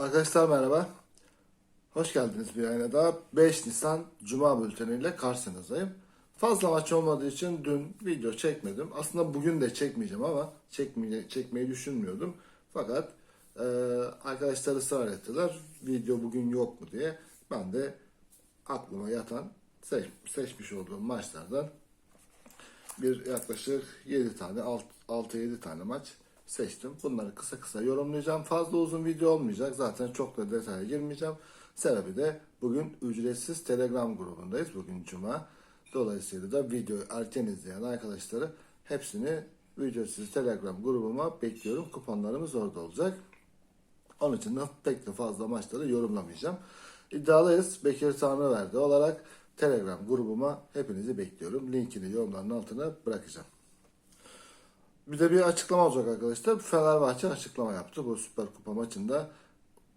Arkadaşlar merhaba. Hoş geldiniz bir yayına daha. 5 Nisan Cuma bülteniyle karşınızdayım. Fazla maç olmadığı için dün video çekmedim. Aslında bugün de çekmeyeceğim ama çekmeye, çekmeyi düşünmüyordum. Fakat e, arkadaşlar ısrar ettiler. Video bugün yok mu diye. Ben de aklıma yatan seç, seçmiş olduğum maçlardan bir yaklaşık 7 tane 6-7 tane maç seçtim. Bunları kısa kısa yorumlayacağım. Fazla uzun video olmayacak. Zaten çok da detaya girmeyeceğim. Sebebi de bugün ücretsiz Telegram grubundayız. Bugün Cuma. Dolayısıyla da videoyu erken izleyen arkadaşları hepsini ücretsiz Telegram grubuma bekliyorum. Kuponlarımız orada olacak. Onun için de pek de fazla maçları yorumlamayacağım. İddialıyız. Bekir Tanrıverdi olarak Telegram grubuma hepinizi bekliyorum. Linkini yorumların altına bırakacağım. Bir de bir açıklama olacak arkadaşlar. Fenerbahçe açıklama yaptı bu Süper Kupa maçında.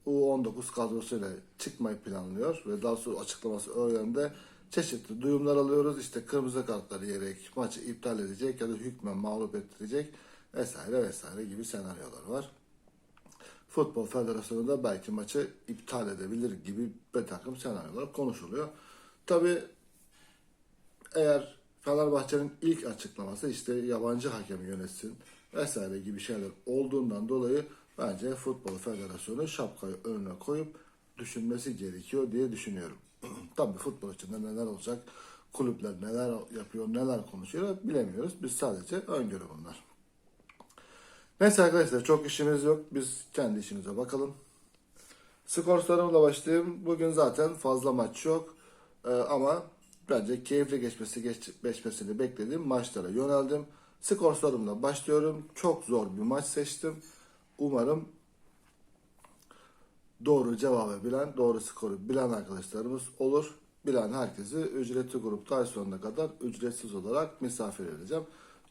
U19 kadrosuyla çıkmayı planlıyor ve daha sonra açıklaması yönde çeşitli duyumlar alıyoruz. İşte kırmızı kartları yiyerek maçı iptal edecek ya da hükmen mağlup ettirecek vesaire vesaire gibi senaryolar var. Futbol Federasyonu da belki maçı iptal edebilir gibi bir takım senaryolar konuşuluyor. Tabi eğer Fenerbahçe'nin ilk açıklaması işte yabancı hakemi yönetsin vesaire gibi şeyler olduğundan dolayı bence Futbol Federasyonu şapkayı önüne koyup düşünmesi gerekiyor diye düşünüyorum. Tabii futbol içinde neler olacak, kulüpler neler yapıyor, neler konuşuyor bilemiyoruz. Biz sadece öngörü bunlar. Neyse arkadaşlar çok işimiz yok. Biz kendi işimize bakalım. Skor sorumla başlayayım. Bugün zaten fazla maç yok. Ee, ama bence keyifli geçmesi geç, geçmesini beklediğim maçlara yöneldim. Skor sorumla başlıyorum. Çok zor bir maç seçtim. Umarım doğru cevabı bilen, doğru skoru bilen arkadaşlarımız olur. Bilen herkesi ücretli grupta ay sonuna kadar ücretsiz olarak misafir edeceğim.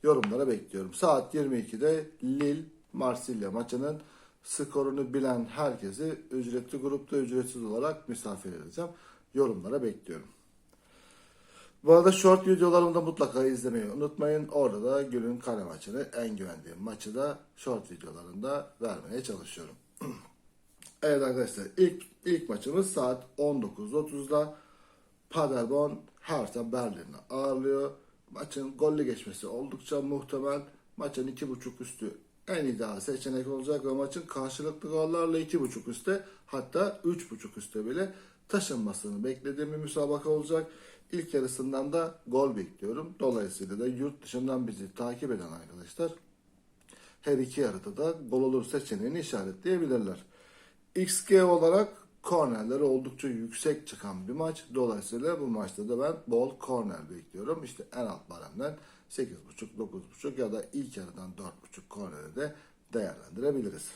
Yorumlara bekliyorum. Saat 22'de Lille Marsilya maçının skorunu bilen herkesi ücretli grupta ücretsiz olarak misafir edeceğim. Yorumlara bekliyorum. Bu arada short videolarımı da mutlaka izlemeyi unutmayın. Orada da günün kale maçını, en güvendiğim maçı da short videolarında vermeye çalışıyorum. evet arkadaşlar ilk ilk maçımız saat 19.30'da Paderborn Hertha Berlin'i ağırlıyor. Maçın gollü geçmesi oldukça muhtemel. Maçın 2.5 üstü en ideal seçenek olacak ve maçın karşılıklı gollarla 2.5 üstte hatta 3.5 üstte bile taşınmasını beklediğim bir müsabaka olacak. İlk yarısından da gol bekliyorum. Dolayısıyla da yurt dışından bizi takip eden arkadaşlar her iki yarıda da gol olur seçeneğini işaretleyebilirler. XG olarak kornerleri oldukça yüksek çıkan bir maç. Dolayısıyla bu maçta da ben bol korner bekliyorum. İşte en alt baremden 8.5, 9.5 ya da ilk yarıdan 4.5 korneri de değerlendirebiliriz.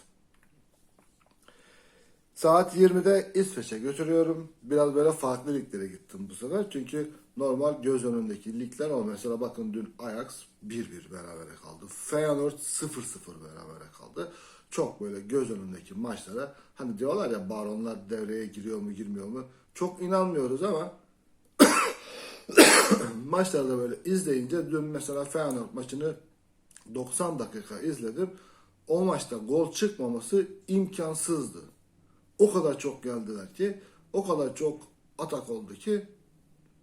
Saat 20'de İsveç'e götürüyorum. Biraz böyle farklı liglere gittim bu sefer. Çünkü normal göz önündeki ligler o. Mesela bakın dün Ajax 1-1 berabere kaldı. Feyenoord 0-0 berabere kaldı. Çok böyle göz önündeki maçlara hani diyorlar ya baronlar devreye giriyor mu girmiyor mu çok inanmıyoruz ama maçlarda böyle izleyince dün mesela Feyenoord maçını 90 dakika izledim. O maçta gol çıkmaması imkansızdı. O kadar çok geldiler ki, o kadar çok atak oldu ki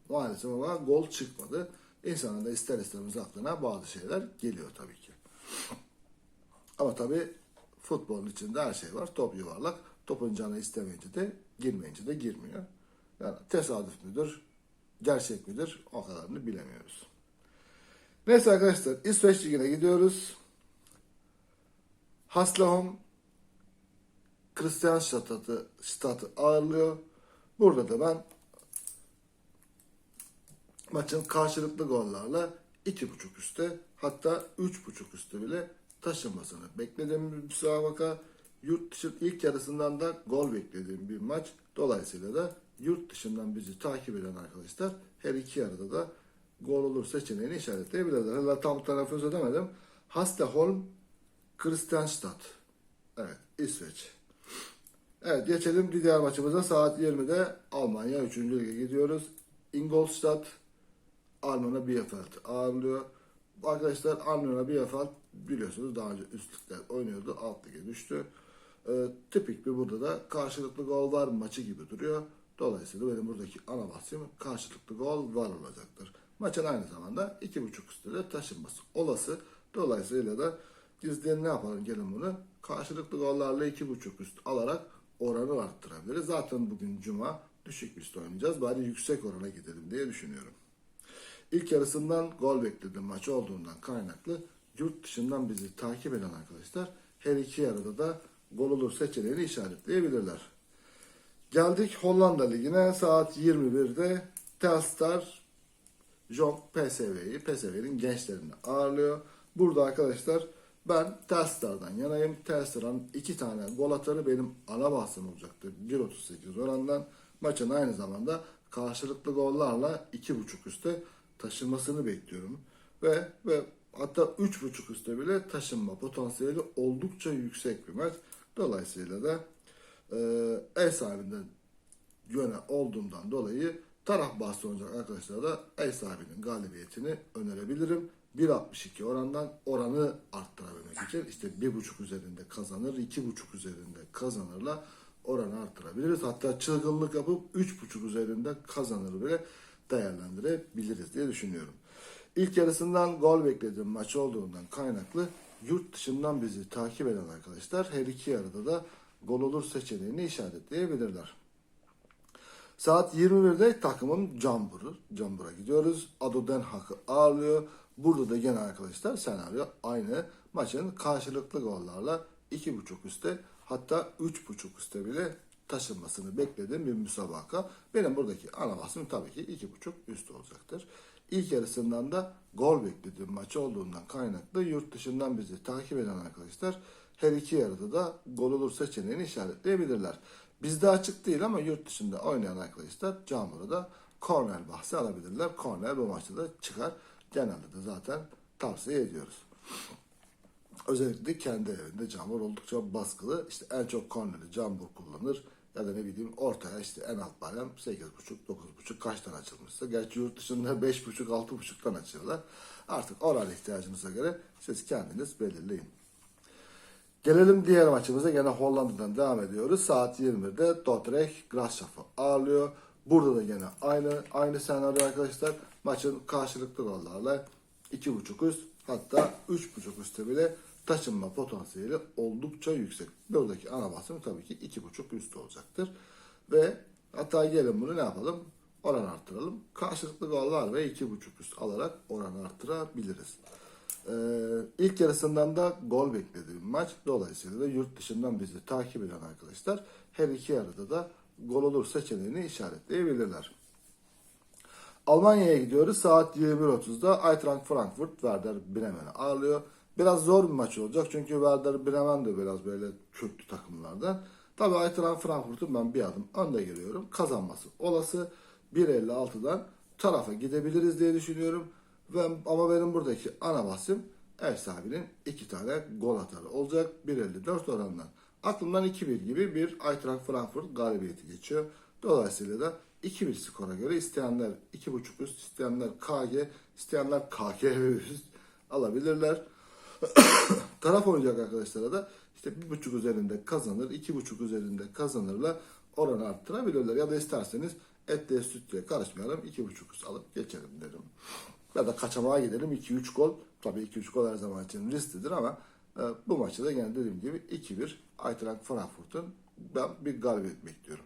maalesef ama gol çıkmadı. İnsanın da ister istemez aklına bazı şeyler geliyor tabii ki. Ama tabii futbolun içinde her şey var. Top yuvarlak. Topun canı istemeyince de girmeyince de girmiyor. Yani tesadüf müdür, gerçek midir o kadarını bilemiyoruz. Neyse arkadaşlar İsveç Ligi'ne gidiyoruz. Haslahom Christian Stadt'ı Stadt'ı ağırlıyor. Burada da ben maçın karşılıklı gollarla 2.5 üstte hatta 3.5 üstte bile taşınmasını beklediğim bir müsabaka. Yurt dışı ilk yarısından da gol beklediğim bir maç. Dolayısıyla da yurt dışından bizi takip eden arkadaşlar her iki yarıda da gol olur seçeneğini işaretleyebilirler. Hala tam telaffuz edemedim. Hasteholm Kristianstad. Evet İsveç. Evet geçelim diğer maçımıza. Saat 20'de Almanya 3. Lig'e gidiyoruz. Ingolstadt Almanya Bielefeld ağırlıyor. Arkadaşlar Almanya Bielefeld biliyorsunuz daha önce üst oynuyordu. Alt lige düştü. Ee, tipik bir burada da karşılıklı gol var maçı gibi duruyor. Dolayısıyla benim buradaki ana bahsim karşılıklı gol var olacaktır. Maçın aynı zamanda 2.5 üstü de taşınması olası. Dolayısıyla da izleyen ne yapalım gelin bunu karşılıklı gollarla 2.5 üst alarak oranı arttırabiliriz. Zaten bugün cuma düşük üst oynayacağız. Bari yüksek orana gidelim diye düşünüyorum. İlk yarısından gol beklediğim maç olduğundan kaynaklı yurt dışından bizi takip eden arkadaşlar her iki yarıda da gol olur seçeneğini işaretleyebilirler. Geldik Hollanda Ligi'ne saat 21'de Telstar Jong PSV'yi, PSV'nin gençlerini ağırlıyor. Burada arkadaşlar ben Telstar'dan yanayım. Telstar'ın iki tane gol atarı benim ana bahsim olacaktır. 1.38 orandan. Maçın aynı zamanda karşılıklı gollarla 2.5 üste taşınmasını bekliyorum. Ve ve hatta 3.5 üste bile taşınma potansiyeli oldukça yüksek bir maç. Dolayısıyla da e, ev sahibinden yöne olduğumdan dolayı taraf bahsi olacak arkadaşlar da ev sahibinin galibiyetini önerebilirim. 1.62 orandan oranı arttırabilmek için işte 1.5 üzerinde kazanır, 2.5 üzerinde kazanırla oranı arttırabiliriz. Hatta çılgınlık yapıp 3.5 üzerinde kazanır bile değerlendirebiliriz diye düşünüyorum. İlk yarısından gol beklediğim maç olduğundan kaynaklı yurt dışından bizi takip eden arkadaşlar her iki yarıda da gol olur seçeneğini işaretleyebilirler. Saat 21'de takımım. Cambur'a gidiyoruz. Ado Den Haag'ı ağırlıyor. Burada da gene arkadaşlar senaryo aynı. Maçın karşılıklı gollarla 2.5 üste hatta 3.5 üste bile taşınmasını beklediğim bir müsabaka. Benim buradaki ana bahsim tabii ki 2.5 üst olacaktır. İlk yarısından da gol beklediğim maç olduğundan kaynaklı yurt dışından bizi takip eden arkadaşlar her iki yarıda da gol olur seçeneğini işaretleyebilirler. Bizde açık değil ama yurt dışında oynayan arkadaşlar Camur'da korner bahsi alabilirler. Korner bu maçta da çıkar. Genelde de zaten tavsiye ediyoruz. Özellikle kendi evinde Cambur oldukça baskılı. İşte en çok korneri Cambur kullanır. Ya da ne bileyim ortaya işte en alt barem 8.5, 9.5 kaçtan açılmışsa. Gerçi yurt dışında 5.5, 6.5'tan açıyorlar. Artık oral ihtiyacınıza göre siz kendiniz belirleyin. Gelelim diğer maçımıza. Gene Hollanda'dan devam ediyoruz. Saat 21'de Dordrecht Graafschap'ı ağırlıyor. Burada da gene aynı aynı senaryo arkadaşlar. Maçın karşılıklı gollarla 2.5 üst hatta 3.5 üstte bile taşınma potansiyeli oldukça yüksek. Buradaki ana bahsim tabii ki 2.5 üst olacaktır. Ve hatta gelin bunu ne yapalım? Oran arttıralım. Karşılıklı gollar ve 2.5 üst alarak oranı arttırabiliriz. Ee, ilk yarısından da gol beklediğim maç. Dolayısıyla da yurt dışından bizi takip eden arkadaşlar her iki yarıda da gol olur seçeneğini işaretleyebilirler. Almanya'ya gidiyoruz. Saat 21.30'da Eintracht Frankfurt Werder Bremen'i ağırlıyor. Biraz zor bir maç olacak çünkü Werder Bremen de biraz böyle köklü takımlardan. Tabii Eintracht Frankfurt'un ben bir adım önde geliyorum. Kazanması olası 1.56'dan tarafa gidebiliriz diye düşünüyorum. Ve, ama benim buradaki ana bahsim ev sahibinin iki tane gol atarı olacak 1.54 oranından. Aklımdan 2-1 gibi bir Eintracht Frankfurt galibiyeti geçiyor. Dolayısıyla da 2-1 skora göre isteyenler 2.5 üst, isteyenler KG, isteyenler KG üst alabilirler. Taraf oynayacak arkadaşlara da işte 1.5 üzerinde kazanır, 2.5 üzerinde kazanırla oranı arttırabilirler. Ya da isterseniz etle sütle karışmayalım 2.5 üst alıp geçelim derim. Ya da kaçamağa gidelim 2-3 gol. Tabii 2-3 gol her zaman için risklidir ama bu maçta da gene dediğim gibi 2-1 Eintracht Frankfurt'un ben bir galibiyet bekliyorum.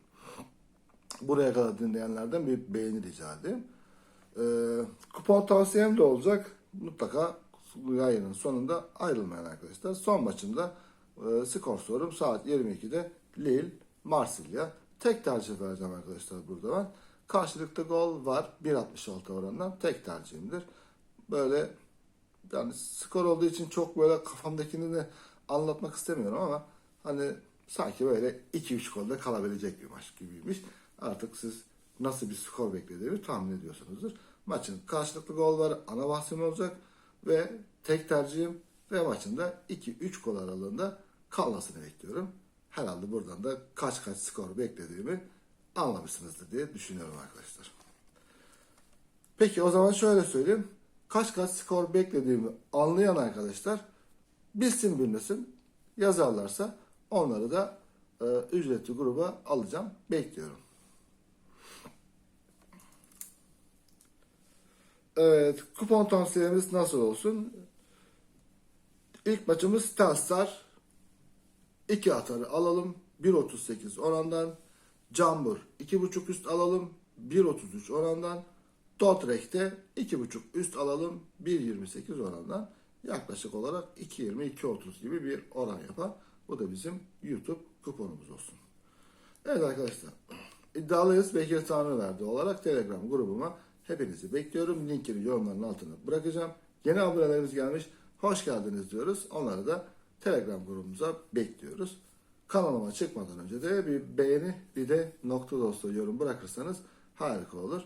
Buraya kadar dinleyenlerden bir beğeni rica edeyim. E, kupon tavsiyem de olacak. Mutlaka yayının sonunda ayrılmayan arkadaşlar. Son maçında e, skor sorum saat 22'de Lille, Marsilya. Tek tercih vereceğim arkadaşlar burada ben. Karşılıklı gol var. 1.66 oranından tek tercihimdir. Böyle yani skor olduğu için çok böyle kafamdakini de anlatmak istemiyorum ama hani sanki böyle 2-3 golde kalabilecek bir maç gibiymiş. Artık siz nasıl bir skor beklediğimi tahmin ediyorsunuzdur. Maçın karşılıklı gol var. Ana bahsim olacak ve tek tercihim ve maçın da 2-3 gol aralığında kalmasını bekliyorum. Herhalde buradan da kaç kaç skor beklediğimi anlamışsınızdır diye düşünüyorum arkadaşlar. Peki o zaman şöyle söyleyeyim. Kaç kaç skor beklediğimi anlayan arkadaşlar bilsin bilmesin yazarlarsa Onları da e, ücretli gruba alacağım. Bekliyorum. Evet, kupon tavsiyemiz nasıl olsun? İlk maçımız Telstar. 2 atarı alalım. 1.38 orandan. Cambur 2.5 üst alalım. 1.33 orandan. Dotrek'te 2.5 üst alalım. 1.28 orandan. Yaklaşık olarak 2.20-2.30 gibi bir oran yapar. Bu da bizim YouTube kuponumuz olsun. Evet arkadaşlar. İddialıyız Bekir Tanrıverdi olarak Telegram grubuma hepinizi bekliyorum. Linkini yorumların altına bırakacağım. Yeni abonelerimiz gelmiş. Hoş geldiniz diyoruz. Onları da Telegram grubumuza bekliyoruz. Kanalıma çıkmadan önce de bir beğeni bir de nokta dostu yorum bırakırsanız harika olur.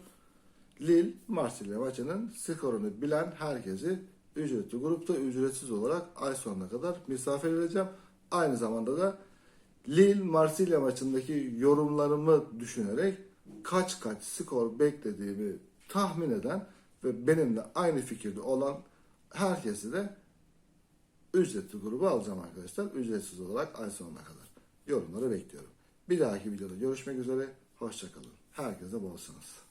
Lille Marsilya maçının skorunu bilen herkesi ücretli grupta ücretsiz olarak ay sonuna kadar misafir edeceğim. Aynı zamanda da Lille Marsilya maçındaki yorumlarımı düşünerek kaç kaç skor beklediğimi tahmin eden ve benimle aynı fikirde olan herkesi de ücretli gruba alacağım arkadaşlar. Ücretsiz olarak ay sonuna kadar. Yorumları bekliyorum. Bir dahaki videoda görüşmek üzere. Hoşçakalın. Herkese bol şans.